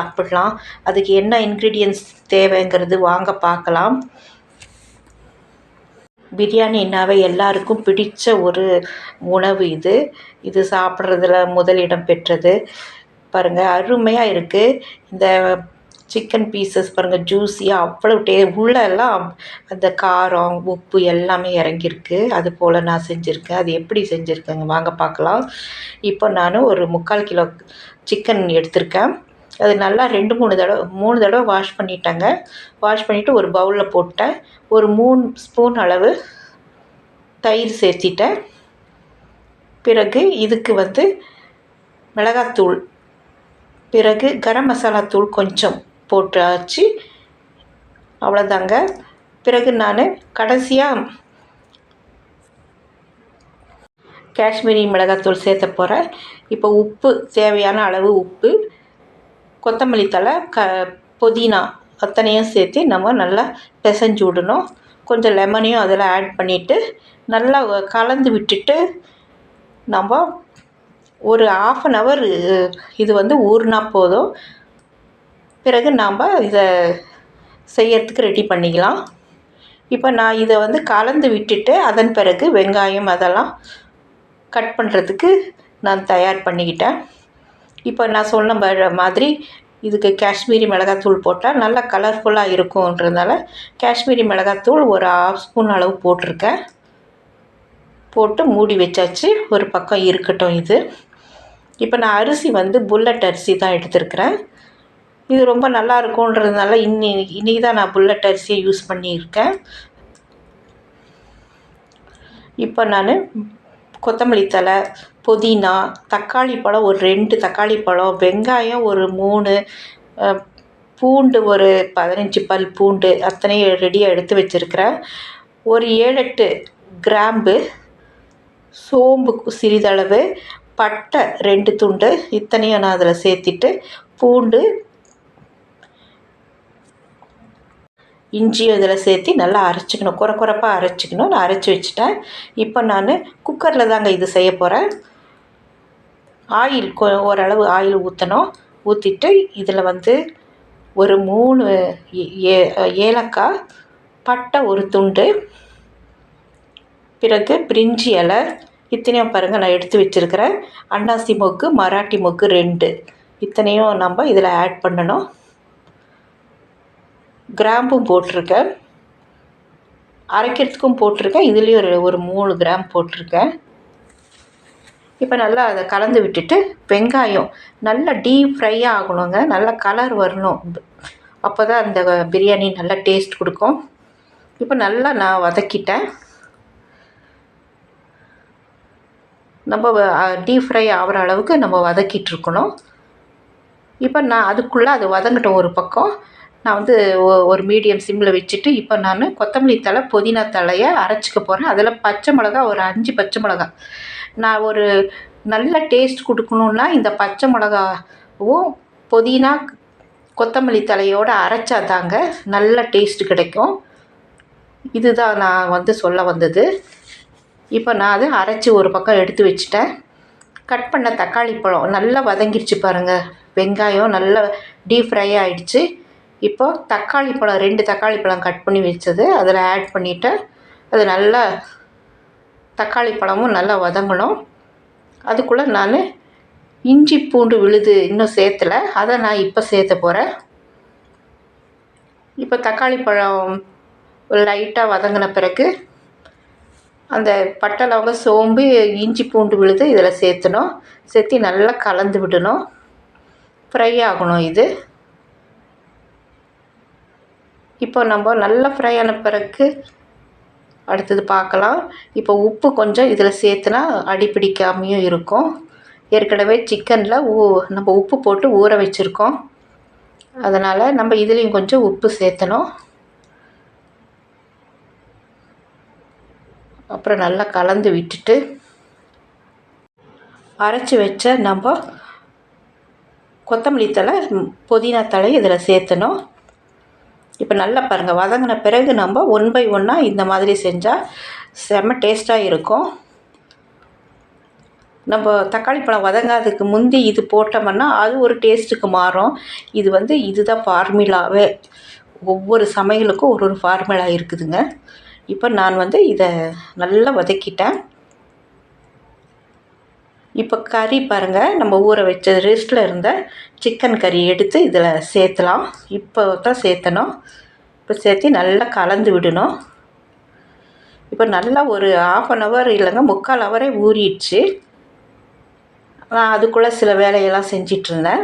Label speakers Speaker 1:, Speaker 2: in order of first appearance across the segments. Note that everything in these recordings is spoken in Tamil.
Speaker 1: சாப்பிடலாம். அதுக்கு என்ன இன்க்ரீடியன்ஸ் தேவைங்கிறது வாங்க பார்க்கலாம். பிரியாணின்னாவே எல்லாருக்கும் பிடித்த ஒரு உணவு இது. இது சாப்பிட்றதுல முதலிடம் பெற்றது. பாருங்கள் அருமையாக இருக்குது இந்த சிக்கன் பீசஸ் பாருங்கள் ஜூஸியாக அவ்வளோ டே உள்ளெல்லாம் அந்த காரம் உப்பு எல்லாமே இறங்கியிருக்கு. அது போல் நான் செஞ்சுருக்கேன். அது எப்படி செஞ்சுருக்கேங்க? வாங்க பார்க்கலாம். இப்போ நான் ஒரு முக்கால் கிலோ சிக்கன் எடுத்திருக்கேன். அது நல்லா ரெண்டு மூணு தடவை மூணு தடவை வாஷ் பண்ணிட்டேங்க. வாஷ் பண்ணிவிட்டு ஒரு பவுலில் போட்டேன். ஒரு மூணு ஸ்பூன் அளவு தயிர் சேர்த்திட்டேன். பிறகு இதுக்கு வந்து மிளகாத்தூள் பிறகு கரம் மசாலா தூள் கொஞ்சம் போட்டாச்சு. அவ்வளோதாங்க பிறகு நான் கடைசியாக காஷ்மீரி மிளகாத்தூள் சேர்த்த போகிறேன் இப்போ உப்பு தேவையான அளவு உப்பு கொத்தமல்லி தழை க புதினா அத்தனையும் சேர்த்து நம்ம நல்லா பிசைஞ்சு விடணும். கொஞ்சம் லெமனையும் அதில் ஆட் பண்ணிவிட்டு நல்லா கலந்து விட்டுட்டு நம்ம ஒரு ஆஃப் அன் ஹவர் இது வந்து ஊறினா போதும். பிறகு நாம் இதை செய்யறதுக்கு ரெடி பண்ணிக்கலாம். இப்போ நான் இதை வந்து கலந்து விட்டுட்டு அதன் பிறகு வெங்காயம் அதெல்லாம் கட் பண்ணுறதுக்கு நான் தயார் பண்ணிக்கிட்டேன். இப்போ நான் சொன்ன மாதிரி இதுக்கு காஷ்மீரி மிளகாத்தூள் போட்டால் நல்லா கலர்ஃபுல்லாக இருக்கும்ன்றதுனால காஷ்மீரி மிளகாத்தூள் ஒரு ஆஃப் ஸ்பூன் அளவு போட்டிருக்கேன். போட்டு மூடி வச்சாச்சு. ஒரு பக்கம் இருக்கட்டும் இது. இப்போ நான் அரிசி வந்து புல்லட் அரிசி தான் எடுத்திருக்கிறேன். இது ரொம்ப நல்லா இருக்கும்ன்றதுனால இன்னி இன்றைக்கி தான் நான் புல்லட் அரிசியை யூஸ் பண்ணியிருக்கேன். இப்போ நான் கொத்தமல்லி தழை புதினா தக்காளி பழம் ஒரு ரெண்டு தக்காளி பழம் வெங்காயம் ஒரு மூணு பூண்டு ஒரு பதினஞ்சு பல் பூண்டு அத்தனையும் ரெடியாக எடுத்து வச்சுருக்கிறேன். ஒரு ஏழெட்டு கிராம்பு சோம்பு சிறிதளவு பட்டை ரெண்டு துண்டு இத்தனையும் நான் அதில் சேர்த்திட்டு பூண்டு இஞ்சியும் இதில் சேர்த்து நல்லா அரைச்சிக்கணும். குறை குறைப்பாக அரைச்சிக்கணும். நான் அரைச்சி வச்சுட்டேன். இப்போ நான் குக்கரில் தாங்க இது செய்ய போகிறேன் ஆயில் கொ ஓரளவு ஆயில் ஊற்றணும் ஊற்றிட்டு இதில் வந்து ஒரு மூணு ஏ ஏலக்காய் பட்டை ஒரு துண்டு பிறகு பிரிஞ்சி இலை இத்தனையும் பாருங்கள் நான் எடுத்து வச்சுருக்கிறேன். அன்னாசி மொக்கு மராட்டி மொக்கு ரெண்டு. இத்தனையும் நம்ம இதில் ஆட் பண்ணணும். கிராம்பும் போட்டிருக்கேன். அரைக்கிறதுக்கும் போட்டிருக்கேன். இதுலேயும் ஒரு ஒரு மூணு கிராம் போட்டிருக்கேன். இப்போ நல்லா அதை கலந்து விட்டுட்டு வெங்காயம் நல்லா டீப் ஃப்ரை ஆகணுங்க. நல்லா கலர் வரணும். அப்போ தான் அந்த பிரியாணி நல்லா டேஸ்ட் கொடுக்கும். இப்போ நல்லா நான் வதக்கிட்டேன். நம்ம டீப் ஃப்ரை ஆகிற அளவுக்கு நம்ம வதக்கிட்டுருக்கணும் இப்போ நான் அதுக்குள்ளே அது வதங்கட்டும் ஒரு பக்கம். நான் வந்து ஒரு மீடியம் சிம்மில் வச்சுட்டு இப்போ நான் கொத்தமல்லி தழை புதினா தழையை அரைச்சிக்க போகிறேன் அதில் பச்சை மிளகா ஒரு அஞ்சு பச்சை மிளகா. நான் ஒரு நல்ல டேஸ்ட் கொடுக்கணுன்னா இந்த பச்சை மிளகாவும் புதினா கொத்தமல்லி தலையோடு அரைச்சா தாங்க நல்ல டேஸ்ட் கிடைக்கும். இதுதான் நான் வந்து சொல்ல வந்தது. இப்போ நான் அதை அரைச்சி ஒரு பக்கம் எடுத்து வச்சுட்டேன். கட் பண்ண தக்காளி பழம் நல்லா வதங்கிடுச்சு பாருங்கள் வெங்காயம் நல்லா டீப் ஃப்ரை ஆகிடுச்சு இப்போது தக்காளி பழம் ரெண்டு தக்காளி பழம் கட் பண்ணி வச்சது. அதில் ஆட் பண்ணிவிட்டு அது நல்லா தக்காளி பழமும் நல்லா வதங்கணும். அதுக்குள்ளே நான் இஞ்சி பூண்டு விழுது இன்னும் சேர்த்தல. அதை நான் இப்போ சேர்த்த போகிறேன் இப்போ தக்காளி பழம் லைட்டாக வதங்கின பிறகு அந்த பட்டை லவங்க சோம்பு இஞ்சி பூண்டு விழுது இதில் சேர்த்தணும். சேர்த்து நல்லா கலந்து விடணும். ஃப்ரை ஆகணும் இது. இப்போ நம்ம நல்லா ஃப்ரை ஆன பிறகு அடுத்தது பார்க்கலாம். இப்போ உப்பு கொஞ்சம் இதில் சேர்த்துனா அடி பிடிக்காமையும் இருக்கும். ஏற்கனவே சிக்கனில் ஊ நம்ம உப்பு போட்டு ஊற வச்சுருக்கோம். அதனால் நம்ம இதுலேயும் கொஞ்சம் உப்பு சேர்த்தணும். அப்புறம் நல்லா கலந்து விட்டுட்டு அரைச்சி வச்ச நம்ம கொத்தமல்லி தழை புதினா தழை இதில் சேர்த்தணும். இப்போ நல்லா பாருங்கள் வதங்கின பிறகு நம்ம ஒன் பை ஒன்னாக இந்த மாதிரி செஞ்சால் செம்ம டேஸ்ட்டாக இருக்கும். நம்ம தக்காளி பழம் வதங்காததுக்கு முந்தி இது போட்டோம்னா அது ஒரு டேஸ்ட்டுக்கு மாறும். இது வந்து இதுதான் ஃபார்முலாவே ஒவ்வொரு சமையலுக்கும் ஒரு ஒரு ஃபார்முலா இருக்குதுங்க. இப்போ நான் வந்து இதை நல்லா வதக்கிட்டேன். இப்போ கறி பாருங்கள் நம்ம ஊற வச்ச ரெஸ்ட்டில் இருந்த சிக்கன் கறி எடுத்து இதில் சேர்த்தலாம். இப்போ தான் சேர்த்தணும். இப்போ சேர்த்து நல்லா கலந்து விடணும். இப்போ நல்லா ஒரு ஆஃப் அன் ஹவர் இல்லைங்க முக்கால் ஹவரே ஊறிடுச்சு. நான் அதுக்குள்ளே சில வேலையெல்லாம் செஞ்சிட்ருந்தேன்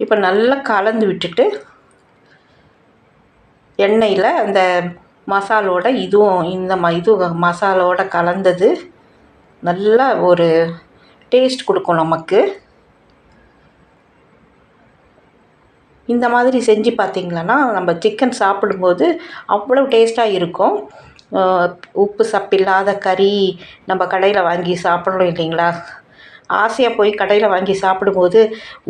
Speaker 1: இப்போ நல்லா கலந்து விட்டுட்டு எண்ணெயில் அந்த மசாலோட இதுவும் இந்த ம இது மசாலோட கலந்தது. நல்லா ஒரு டேஸ்ட் கொடுக்கும் நமக்கு. இந்த மாதிரி செஞ்சு பார்த்திங்களன்னா நம்ம சிக்கன் சாப்பிடும்போது அவ்வளோ டேஸ்ட்டாக இருக்கும். உப்பு சப்பில்லாத கறி நம்ம கடையில் வாங்கி சாப்பிட்றோம் இல்லைங்களா? ஆசையாக போய் கடையில் வாங்கி சாப்பிடும்போது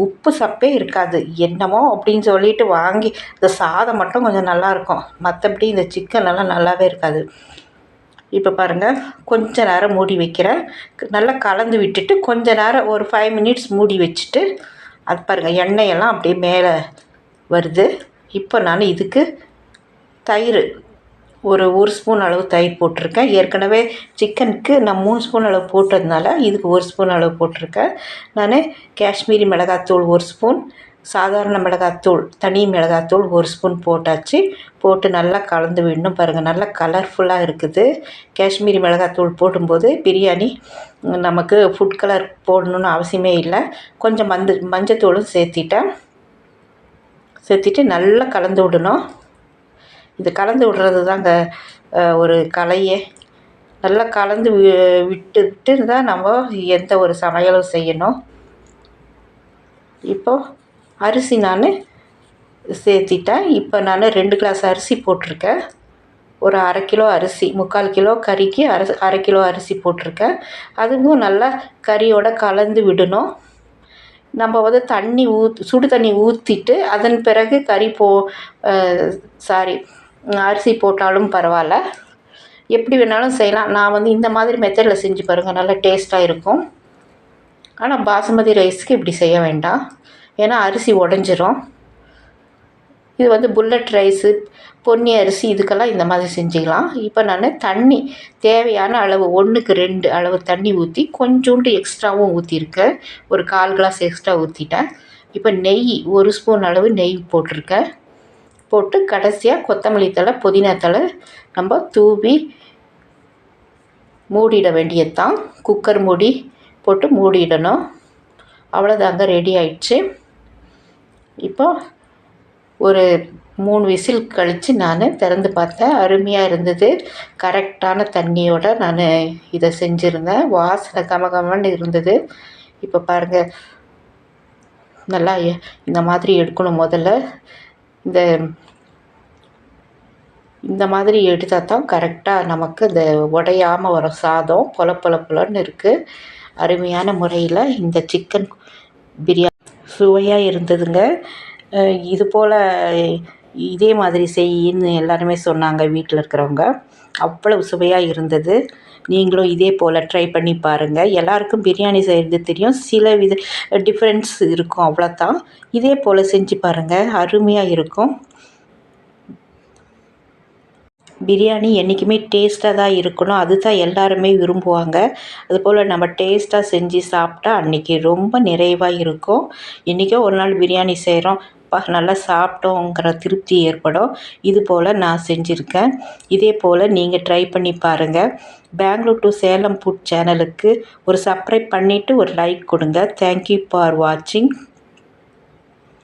Speaker 1: உப்பு சப்பே இருக்காது. என்னமோ அப்படின்னு சொல்லிட்டு வாங்கி இந்த சாதம் மட்டும் கொஞ்சம் நல்லாயிருக்கும் மற்றபடி இந்த சிக்கன் எல்லாம் நல்லாவே இருக்காது. இப்போ பாருங்கள் கொஞ்ச நேரம் மூடி வைக்கிறேன். நல்லா கலந்து விட்டுட்டு கொஞ்ச நேரம் ஒரு ஃபைவ் மினிட்ஸ் மூடி வச்சுட்டு அது பாருங்கள் எண்ணெயெல்லாம் அப்படியே மேலே வருது. இப்போ நான் இதுக்கு தயிர் ஒரு ஒரு ஸ்பூன் அளவு தயிர் போட்டிருக்கேன். ஏற்கனவே சிக்கனுக்கு நான் மூணு ஸ்பூன் அளவு போட்டதுனால இதுக்கு ஒரு ஸ்பூன் அளவு போட்டிருக்கேன். நான் காஷ்மீரி மிளகாத்தூள் ஒரு ஸ்பூன் சாதாரண மிளகாத்தூள் தனி மிளகாத்தூள் ஒரு ஸ்பூன் போட்டாச்சு. போட்டு நல்லா கலந்து விடணும் பாருங்கள் நல்லா கலர்ஃபுல்லாக இருக்குது. காஷ்மீரி மிளகாத்தூள் போடும்போது பிரியாணி நமக்கு ஃபுட் கலர் போடணுன்னு அவசியமே இல்லை. கொஞ்சம் மஞ்ச மஞ்சத்தூளும் சேர்த்திட்டேன். சேர்த்திட்டு நல்லா கலந்து விடணும். இது கலந்து விடுறது தாங்க ஒரு கலையே. நல்லா கலந்து வி விட்டுட்டு தான் நம்ம எந்த ஒரு சமையலும் செய்யணும். இப்போது அரிசி நான் சேர்த்திட்டேன். இப்போ நான் ரெண்டு கிளாஸ் அரிசி போட்டிருக்கேன். ஒரு அரை கிலோ அரிசி முக்கால் கிலோ கறிக்கு அரை அரை கிலோ அரிசி போட்டிருக்கேன். அதுவும் நல்லா கறியோட கலந்து விடணும். நம்ம வந்து தண்ணி ஊத் சுடு தண்ணி ஊற்றிட்டு அதன் பிறகு கறி போ சாரி அரிசி போட்டாலும் பரவாயில்ல. எப்படி வேணாலும் செய்யலாம். நான் வந்து இந்த மாதிரி மெத்தடில் செஞ்சு பாருங்கள் நல்லா டேஸ்ட்டாக இருக்கும். ஆனால் பாசுமதி ரைஸ்க்கு இப்படி செய்ய வேண்டாம். ஏன்னா அரிசி உடஞ்சிரும். இது வந்து புல்லட் ரைஸு பொன்னி அரிசி இதுக்கெல்லாம் இந்த மாதிரி செஞ்சுக்கலாம். இப்போ நான் தண்ணி தேவையான அளவு ஒன்றுக்கு ரெண்டு அளவு தண்ணி ஊற்றி கொஞ்சோண்டு எக்ஸ்ட்ராவும் ஊற்றிருக்கேன் ஒரு கால் கிளாஸ் எக்ஸ்ட்ரா ஊற்றிட்டேன் இப்போ நெய் ஒரு ஸ்பூன் அளவு நெய் போட்டிருக்கேன். போட்டு கடைசியாக கொத்தமல்லி தழை புதினா தழை நம்ம தூவி மூடிட வேண்டியது தான் குக்கர் மூடி போட்டு மூடிடணும். அவ்வளோதாங்க ரெடி ஆயிடுச்சு. இப்போ ஒரு மூணு விசில் கழித்து நான் திறந்து பார்த்தேன். அருமையாக இருந்தது. கரெக்டான தண்ணியோடு நான் இதை செஞ்சுருந்தேன். வாசனை கமகமன்னு இருந்தது. இப்போ பாருங்கள் நல்லா இந்த மாதிரி எடுக்கணும் முதல்ல. இந்த இந்த மாதிரி எடுத்தால் தான் கரெக்டாக நமக்கு இந்த உடையாமல் வரும் சாதம் பொல பொல பொலன்னு இருக்குது அருமையான முறையில் இந்த சிக்கன் பிரியாணி சுவையாக இருந்ததுங்க. இது போல் இதே மாதிரி செய்யின்னு எல்லாருமே சொன்னாங்க வீட்டில் இருக்கிறவங்க. அவ்வளவு சுவையாக இருந்தது. நீங்களும் இதே போல் ட்ரை பண்ணி பாருங்கள் எல்லாருக்கும் பிரியாணி செய்கிறது தெரியும். சில வித டிஃப்ரென்ஸ் இருக்கும் அவ்வளோ தான் இதே போல் செஞ்சு பாருங்கள் அருமையாக இருக்கும். பிரியாணி என்றைக்குமே டேஸ்ட்டாக தான் இருக்கணும். அது தான் எல்லாருமே விரும்புவாங்க. அதுபோல் நம்ம டேஸ்ட்டாக செஞ்சு சாப்பிட்டா அன்றைக்கி ரொம்ப நிறைவாக இருக்கும். இன்றைக்கோ ஒரு நாள் பிரியாணி செய்கிறோம் அப்பா நல்லா சாப்பிட்டோங்கிற திருப்தி ஏற்படும். இது போல் நான் செஞ்சுருக்கேன். இதே போல் நீங்கள் ட்ரை பண்ணி பாருங்கள் பெங்களூர் டு சேலம் ஃபுட் சேனலுக்கு ஒரு சப்ஸ்கிரைப் பண்ணிவிட்டு ஒரு லைக் கொடுங்க. தேங்க்யூ ஃபார் வாட்சிங்